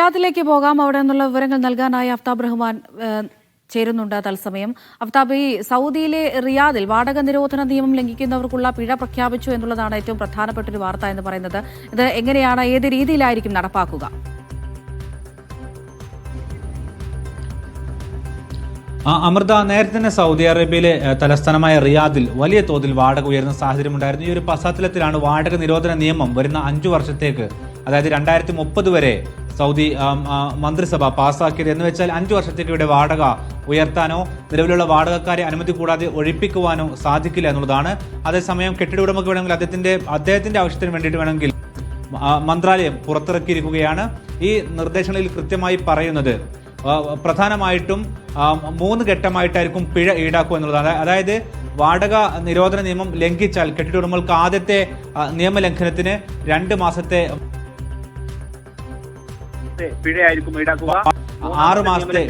റിയാദിലേക്ക് പോകാം. അവിടെ നിന്നുള്ള വിവരങ്ങൾ നൽകാനായി അഫ്താബ് റഹ്മാൻ ചേരുന്നുണ്ട് തത്സമയം. അഫ്താബ് ഈ സൗദിയിലെ റിയാദിൽ വാടക നിരോധന നിയമം ലംഘിക്കുന്നവർക്കുള്ള പിഴ പ്രഖ്യാപിച്ചു എന്നുള്ളതാണ് ഏറ്റവും പ്രധാനപ്പെട്ട ഒരു വാർത്ത എന്ന് പറയുന്നത്. ഇത് എങ്ങനെയാണ് ഏത് രീതിയിലായിരിക്കും നടപ്പാക്കുക? അമൃത നേരത്തെ തന്നെ സൗദി അറേബ്യയിലെ തലസ്ഥാനമായ റിയാദിൽ വലിയ തോതിൽ വാടക ഉയർന്ന സാഹചര്യമുണ്ടായിരുന്നു. ഈ ഒരു പശ്ചാത്തലത്തിലാണ് വാടക നിരോധന നിയമം വരുന്ന അഞ്ചു വർഷത്തേക്ക് അതായത് രണ്ടായിരത്തി മുപ്പത് വരെ സൗദി മന്ത്രിസഭ പാസ്സാക്കിയത് എന്ന് വെച്ചാൽ അഞ്ചു വർഷത്തേക്ക് ഇവിടെ വാടക ഉയർത്താനോ നിലവിലുള്ള വാടകക്കാരെ അനുമതി കൂടാതെ ഒഴിപ്പിക്കുവാനോ സാധിക്കില്ല എന്നുള്ളതാണ്. അതേസമയം കെട്ടിട ഉടമക്ക് വേണമെങ്കിൽ അദ്ദേഹത്തിന്റെ അദ്ദേഹത്തിന്റെ ആവശ്യത്തിന് വേണ്ടിയിട്ട് വേണമെങ്കിൽ മന്ത്രാലയം പുറത്തിറക്കിയിരിക്കുകയാണ്. ഈ നിർദ്ദേശങ്ങളിൽ കൃത്യമായി പറയുന്നത് പ്രധാനമായിട്ടും മൂന്ന് ഘട്ടമായിട്ടായിരിക്കും പിഴ ഈടാക്കുക എന്നുള്ളതാണ്. അതായത് വാടക നിരോധന നിയമം ലംഘിച്ചാൽ കെട്ടിട ഉടമകൾക്ക് ആദ്യത്തെ നിയമലംഘനത്തിന് രണ്ട് മാസത്തെ പിഴയായിരിക്കും ഈടാക്കുക. ആറ് മാസത്തെ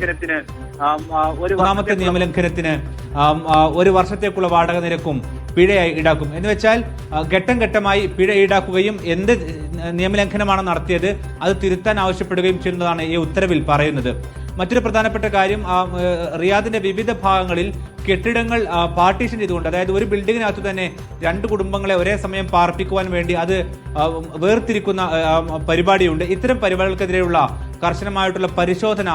ഒരു മൂന്നാമത്തെ നിയമലംഘനത്തിന് ഒരു വർഷത്തേക്കുള്ള വാടക നിരക്കും പിഴയായി ഈടാക്കും. എന്ന് വെച്ചാൽ ഘട്ടം ഘട്ടമായി പിഴ ഈടാക്കുകയും എന്ത് നിയമലംഘനമാണ് നടത്തിയത് അത് തിരുത്താൻ ആവശ്യപ്പെടുകയും ചെയ്യുന്നതാണ് ഈ ഉത്തരവിൽ പറയുന്നത്. മറ്റൊരു പ്രധാനപ്പെട്ട കാര്യം റിയാദിന്റെ വിവിധ ഭാഗങ്ങളിൽ കെട്ടിടങ്ങൾ പാർട്ടീഷൻ ചെയ്തുകൊണ്ട് അതായത് ഒരു ബിൽഡിങ്ങിനകത്ത് തന്നെ രണ്ട് കുടുംബങ്ങളെ ഒരേ സമയം പാർപ്പിക്കുവാൻ വേണ്ടി അത് വേർതിരിക്കുന്ന പരിപാടിയുണ്ട്. ഇത്തരം പരിപാടികൾക്കെതിരെയുള്ള കർശനമായിട്ടുള്ള പരിശോധന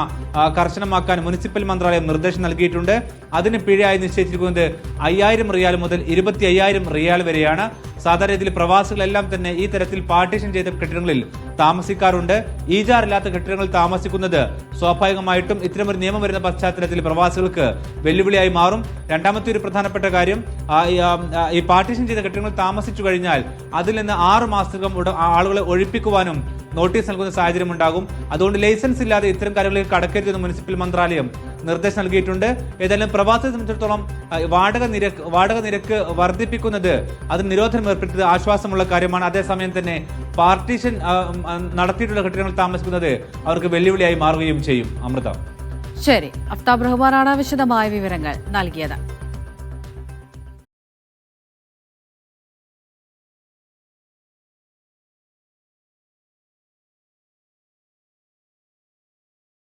കർശനമാക്കാൻ മുനിസിപ്പൽ മന്ത്രാലയം നിർദ്ദേശം നൽകിയിട്ടുണ്ട്. അതിന് പിഴയായി നിശ്ചയിച്ചിരിക്കുന്നത് അയ്യായിരം റിയാൽ മുതൽ ഇരുപത്തി അയ്യായിരം റിയാൽ വരെയാണ്. സാധാരണ രീതിയിൽ പ്രവാസികളെല്ലാം തന്നെ ഈ തരത്തിൽ പാർട്ടീഷൻ ചെയ്ത കെട്ടിടങ്ങളിൽ താമസിക്കാറുണ്ട്. ഈജാറില്ലാത്ത കെട്ടിടങ്ങളിൽ താമസിക്കുന്നത് സ്വാഭാവികമായിട്ടും ഇത്തരമൊരു നിയമം വരുന്ന പശ്ചാത്തലത്തിൽ പ്രവാസികൾക്ക് വെല്ലുവിളിയായി മാറും. രണ്ടാമത്തെ ഒരു പ്രധാനപ്പെട്ട കാര്യം ഈ, പാർട്ടീഷൻ ചെയ്ത കെട്ടിടങ്ങളിൽ താമസിച്ചു കഴിഞ്ഞാൽ അതിൽ നിന്ന് ആറ് മാസത്തിനകം ആളുകളെ ഒഴിപ്പിക്കുവാനും നോട്ടീസ് നൽകുന്ന സാഹചര്യം ഉണ്ടാകും. അതുകൊണ്ട് ലൈസൻസ് ഇല്ലാതെ ഇത്തരം കാര്യങ്ങളിലേക്ക് കടക്കരുതെന്ന് മുനിസിപ്പൽ മന്ത്രാലയം നിർദ്ദേശം നൽകിയിട്ടുണ്ട്. ഏതായാലും പ്രവാസിയെ സംബന്ധിച്ചിടത്തോളം വാടക നിരക്ക് വാടക നിരക്ക് വർദ്ധിപ്പിക്കുന്നത് അത് നിരോധനം ഏർപ്പെടുത്തിയത് ആശ്വാസമുള്ള കാര്യമാണ്. അതേസമയം തന്നെ പാർട്ടീഷൻ നടത്തിയിട്ടുള്ള കെട്ടിടങ്ങൾ താമസിക്കുന്നത് അവർക്ക് വെല്ലുവിളിയായി മാറുകയും ചെയ്യും. അമൃത. ശരി. അഫ്താബ് റഹ്മാനാണ് വിശദമായ വിവരങ്ങൾ നൽകിയത്.